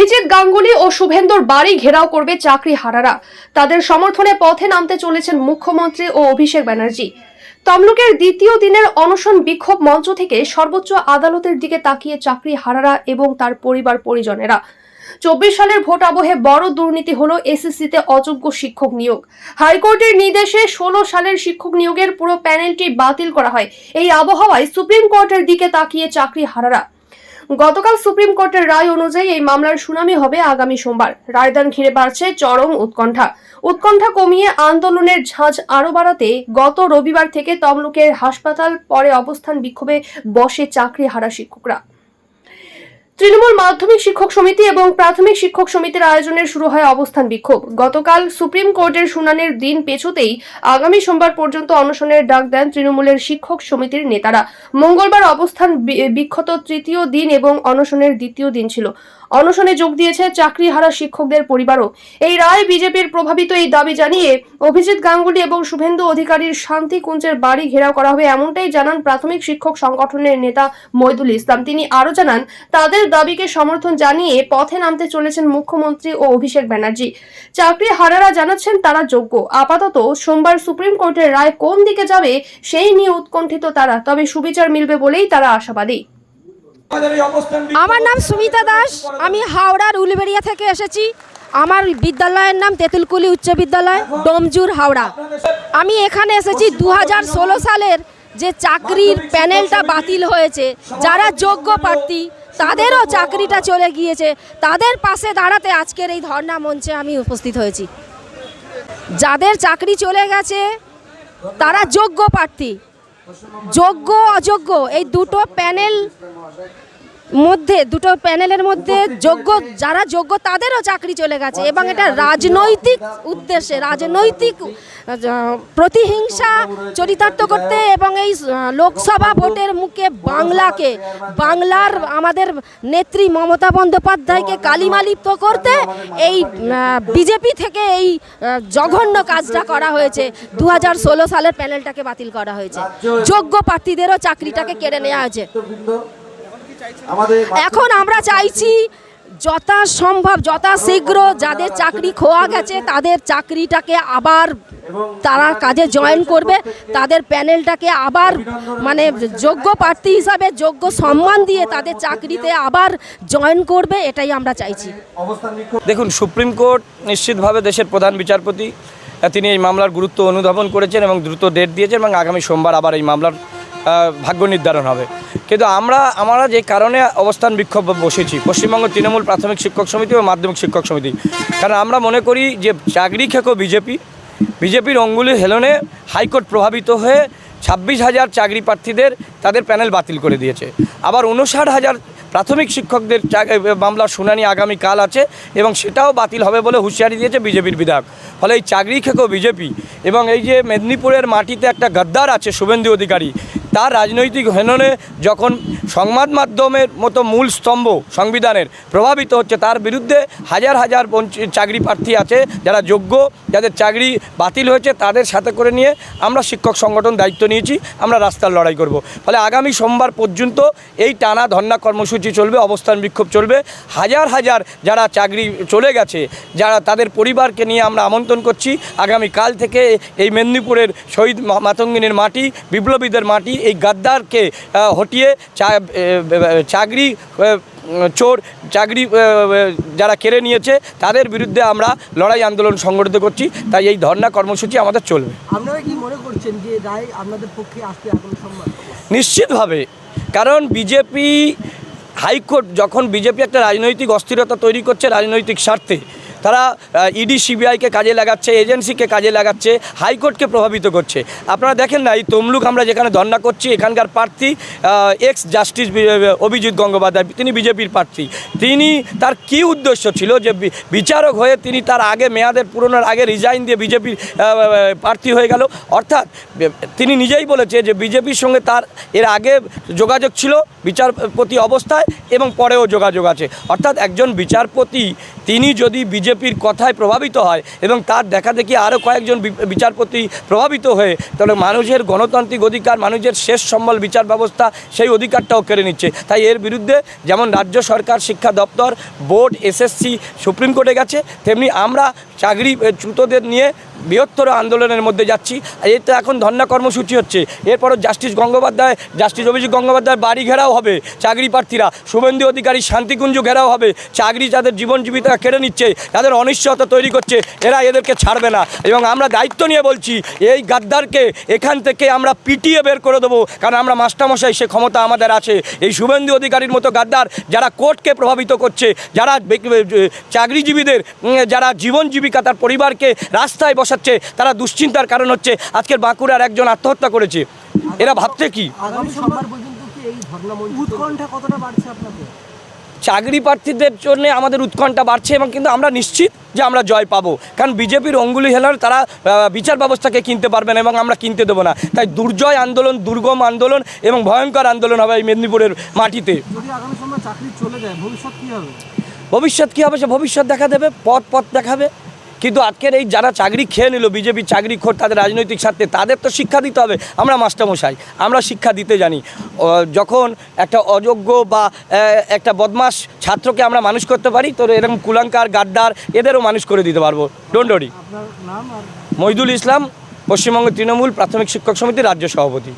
অভিজিৎ গাঙ্গুলি ও শুভেন্দুর বাড়ি ঘেরাও করবে চাকরি হারারা। তাদের সমর্থনে পথে নামতে চলেছেন মুখ্যমন্ত্রী ও অভিষেক ব্যানার্জি। তমলুকের দ্বিতীয় দিনের অনশন বিক্ষোভ মঞ্চ থেকে সর্বোচ্চ আদালতের দিকে তাকিয়ে চাকরি হারারা এবং তার পরিবার পরিজনেরা। চব্বিশ সালের ভোট আবহে বড় দুর্নীতি হলো এসএসসিতে অযোগ্য শিক্ষক নিয়োগ। হাইকোর্টের নির্দেশে ষোলো সালের শিক্ষক নিয়োগের পুরো প্যানেলটি বাতিল করা হয়। এই আবহাওয়ায় সুপ্রিম কোর্টের দিকে তাকিয়ে চাকরি হারারা। গতকাল সুপ্রিম কোর্টের রায় অনুযায়ী এই মামলার শুনানি হবে আগামী সোমবার। রায়দান ঘিরে বাড়ছে চরম উৎকণ্ঠা। উৎকণ্ঠা কমিয়ে আন্দোলনের ঝাঁজ আরও বাড়াতে গত রবিবার থেকে তমলুকের হাসপাতাল পরে অবস্থান বিক্ষোভে বসে চাকরি হারা শিক্ষকরা। তৃণমূল মাধ্যমিক শিক্ষক সমিতি এবং প্রাথমিক শিক্ষক সমিতির আয়োজনে শুরু হয় অবস্থান বিক্ষোভ। গতকাল সুপ্রিম কোর্টের শুনানির দিন পেছোতেই আগামী সোমবার পর্যন্ত অনশনের ডাক দেন তৃণমূলের শিক্ষক সমিতির নেতারা। মঙ্গলবার অবস্থান বিক্ষত তৃতীয় দিন এবং অনশনের দ্বিতীয় দিন ছিল। অনশনে যোগ দিয়েছে চাকরি হারা শিক্ষকদের পরিবারও। এই রায় বিজেপির প্রভাবিত এই দাবি জানিয়ে অভিজিৎ গাঙ্গুলি এবং শুভেন্দু অধিকারীর শান্তি কুঞ্জের বাড়ি ঘেরাও করা হবে এমনটাই জানান প্রাথমিক শিক্ষক সংগঠনের নেতা মইদুল ইসলাম। তিনি আরও জানান, তাদের দাবিকে সমর্থন জানিয়ে পথে নামতে চলেছেন মুখ্যমন্ত্রী ও অভিষেক ব্যানার্জি। চাকরি হারারা জানাচ্ছেন তারা যোগ্য। আপাতত সোমবার সুপ্রিম কোর্টের রায় কোন দিকে যাবে সেই নিয়ে উৎকণ্ঠিত তারা, তবে সুবিচার মিলবে বলেই তারা আশাবাদী। আমার নাম সুমিতা দাস। আমি হাওড়ার উলবেড়িয়া থেকে এসেছি। আমার বিদ্যালয়ের নাম তেঁতুলকুলি উচ্চ বিদ্যালয়, ডোমজুর হাওড়া। আমি এখানে এসেছি দু হাজার ষোলো সালের যে চাকরির প্যানেলটা বাতিল হয়েছে। যারা যোগ্য প্রার্থী তাদেরও চাকরিটা চলে গিয়েছে। তাদের পাশে দাঁড়াতে আজকের এই ধর্ণা মঞ্চে আমি উপস্থিত হয়েছি। যাদের চাকরি চলে গেছে, তারা যোগ্য প্রার্থী। যোগ্য, অযোগ্য, এই দুটো প্যানেল মধ্যে, দুটো প্যানেলের মধ্যে যোগ্য, যারা যোগ্য তাদেরও চাকরি চলে গেছে। এবং এটা রাজনৈতিক উদ্দেশ্যে, রাজনৈতিক প্রতিহিংসা চরিতার্থ করতে এবং এই লোকসভা ভোটের মুখে বাংলাকে, বাংলার আমাদের নেত্রী মমতা বন্দ্যোপাধ্যায়কে কালিমালিপ্ত করতে এই বিজেপি থেকে এই জঘন্য কাজটা করা হয়েছে। দু হাজার ষোলো সালের প্যানেলটাকে বাতিল করা হয়েছে। যোগ্য প্রার্থীদেরও চাকরিটাকে কেড়ে নেওয়া হয়েছে। এখন আমরা চাইছি যথা সম্ভব যথা শীঘ্র যাদের চাকরি খোয়া গেছে তাদের চাকরিটাকে আবার তারা কাজে জয়েন করবে। তাদের প্যানেলটাকে আবার মানে যোগ্য প্রার্থী হিসাবে যোগ্য সম্মান দিয়ে তাদের চাকরিতে আবার জয়েন করবে এটাই আমরা চাইছি। দেখুন সুপ্রিম কোর্ট নিশ্চিতভাবে দেশের প্রধান বিচারপতি তিনি এই মামলার গুরুত্ব অনুধাবন করেছেন এবং দ্রুত ডেট দিয়েছেন এবং আগামী সোমবার আবার এই মামলার ভাগ্য নির্ধারণ হবে। কিন্তু আমরা আমরা যে কারণে অবস্থান বিক্ষোভ বসেছি, পশ্চিমবঙ্গ তৃণমূল প্রাথমিক শিক্ষক সমিতি ও মাধ্যমিক শিক্ষক সমিতি। কারণ আমরা মনে করি যে চাকরি খেকো বিজেপি। বিজেপির অঙ্গুলি হেলনে হাইকোর্ট প্রভাবিত হয়ে ছাব্বিশ হাজার চাকরি প্রার্থীদের তাদের প্যানেল বাতিল করে দিয়েছে। আবার উনষাট হাজার প্রাথমিক শিক্ষকদের মামলার শুনানি আগামী কাল আছে এবং সেটাও বাতিল হবে বলে হুঁশিয়ারি দিয়েছে বিজেপির বিধায়ক। ফলে এই চাকরি খেকো বিজেপি এবং এই যে মেদিনীপুরের মাটিতে একটা গদ্দার আছে, শুভেন্দু অধিকারী তার রাজনৈতিক হেননে যখন সংবাদ মাধ্যমের মতো মূল স্তম্ভ সংবিধানের প্রভাবিত হচ্ছে, তার বিরুদ্ধে হাজার হাজার চাকরি প্রার্থী আছে, যারা যোগ্য, যাদের চাকরি বাতিল হয়েছে, তাদের সাথে করে নিয়ে আমরা শিক্ষক সংগঠন দায়িত্ব নিয়েছি, আমরা রাস্তার লড়াই করব। ফলে আগামী সোমবার পর্যন্ত এই টানা ধর্না কর্মসূচি চলবে, অবস্থান বিক্ষোভ চলবে। হাজার হাজার যারা চাকরি চলে গেছে, যারা তাদের পরিবারকে নিয়ে আমরা আমন্ত্রণ করছি আগামী কাল থেকে এই মেদিনীপুরের শহীদ মাতঙ্গিনীর মাটি, বিপ্লবীদের মাটি এই গাদ্দারকে হটিয়ে চাকরি চোর চাকরি যারা কেড়ে নিয়েছে তাদের বিরুদ্ধে আমরা লড়াই আন্দোলন সংগঠিত করছি। তাই এই ধর্না কর্মসূচি আমাদের চলবে। আপনারা কি মনে করছেন যে রায় আপনাদের পক্ষে আসতে নিশ্চিতভাবে। কারণ বিজেপি হাইকোর্ট যখন বিজেপি একটা রাজনৈতিক অস্থিরতা তৈরি করছে রাজনৈতিক স্বার্থে তারা ইডি সিবিআইকে কাজে লাগাচ্ছে এজেন্সিকে কাজে লাগাচ্ছে, হাইকোর্টকে প্রভাবিত করছে। আপনারা দেখেন না, এই তমলুক আমরা যেখানে ধর্ণা করছি, এখানকার প্রার্থী এক্স জাস্টিস অভিজিৎ গঙ্গোপাধ্যায়, তিনি বিজেপির প্রার্থী। তিনি তার কি উদ্দেশ্য ছিল যে বিচারক হয়ে তিনি তার আগে, মেয়াদের পুরনোর আগে রিজাইন দিয়ে বিজেপির প্রার্থী হয়ে গেল। অর্থাৎ তিনি নিজেই বলেছে যে বিজেপির সঙ্গে তার, এর আগে যোগাযোগ ছিল বিচারপতি অবস্থায় এবং পরেও যোগাযোগ আছে। অর্থাৎ একজন বিচারপতি, তিনি যদি বিজেপির কথায় প্রভাবিত হয় এবং তার দেখা দেখি আরও কয়েকজন বিচারপতি প্রভাবিত হয়ে, তাহলে মানুষের গণতান্ত্রিক অধিকার, মানুষের শেষ সম্বল বিচার ব্যবস্থা সেই অধিকারটাও কেড়ে নিচ্ছে। তাই এর বিরুদ্ধে যেমন রাজ্য সরকার, শিক্ষা দপ্তর, বোর্ড, এসএসসি, সুপ্রিম কোর্টে গেছে, তেমনি আমরা চাকরি চ্যুতদের নিয়ে বৃহত্তর আন্দোলনের মধ্যে যাচ্ছি। আর এর তো এখন ধর্ণা কর্মসূচি হচ্ছে। এরপরও জাস্টিস গঙ্গোপাধ্যায়, জাস্টিস অভিজিৎ গঙ্গোপাধ্যায় বাড়ি ঘেরাও হবে চাকরি প্রার্থীরা। শুভেন্দু অধিকারী শান্তিকুঞ্জ ঘেরাও হবে। চাকরি যাদের জীবন জীবিকা কেড়ে নিচ্ছে তাদের অনিশ্চয়তা তৈরি করছে, এরা এদেরকে ছাড়বে না। এবং আমরা দায়িত্ব নিয়ে বলছি, এই গাদ্দারকে এখান থেকে আমরা পিটিয়ে বের করে দেবো, কারণ আমরা মাস্টারমশাই, সে ক্ষমতা আমাদের আছে। এই শুভেন্দু অধিকারীর মতো গাদ্দার যারা কোর্টকে প্রভাবিত করছে, যারা চাকরিজীবীদের যারা জীবন জীবিকা তার পরিবারকে রাস্তায় বসাচ্ছে তারা দুশ্চিন্তার কারণ হচ্ছে আজকের বাঁকুড়ার একজন আত্মহত্যা করেছে। এরা ভাবছে কি? চাকরি প্রার্থীদের জন্য আমাদের উৎকণ্ঠা বাড়ছে এবং কিন্তু আমরা নিশ্চিত যে আমরা জয় পাবো। কারণ বিজেপির অঙ্গুলি হেলার তারা বিচার ব্যবস্থাকে কিনতে পারবে না এবং আমরা কিনতে দেবো না। তাই দুর্জয় আন্দোলন দুর্গম আন্দোলন এবং ভয়ঙ্কর আন্দোলন হবে এই মেদিনীপুরের মাটিতে। যদি আগামী সোমবার চাকরি চলে যায় ভবিষ্যৎ কি হবে? ভবিষ্যৎ কী হবে সে ভবিষ্যৎ দেখা দেবে পথ পথ দেখাবে। কিন্তু আজকের এই যারা চাকরি খেয়ে নিল বিজেপি চাকরি খোর তাদের রাজনৈতিক স্বার্থে তাদের তো শিক্ষা দিতে হবে। আমরা মাস্টারমশাই আমরা শিক্ষা দিতে জানি। যখন একটা অযোগ্য বা একটা বদমাস ছাত্রকে আমরা মানুষ করতে পারি তো এরকম কুলাঙ্কার গাদ্দার এদেরও মানুষ করে দিতে পারব। আর? মহিদুল ইসলাম পশ্চিমবঙ্গ তৃণমূল প্রাথমিক শিক্ষক সমিতির রাজ্য সভাপতি।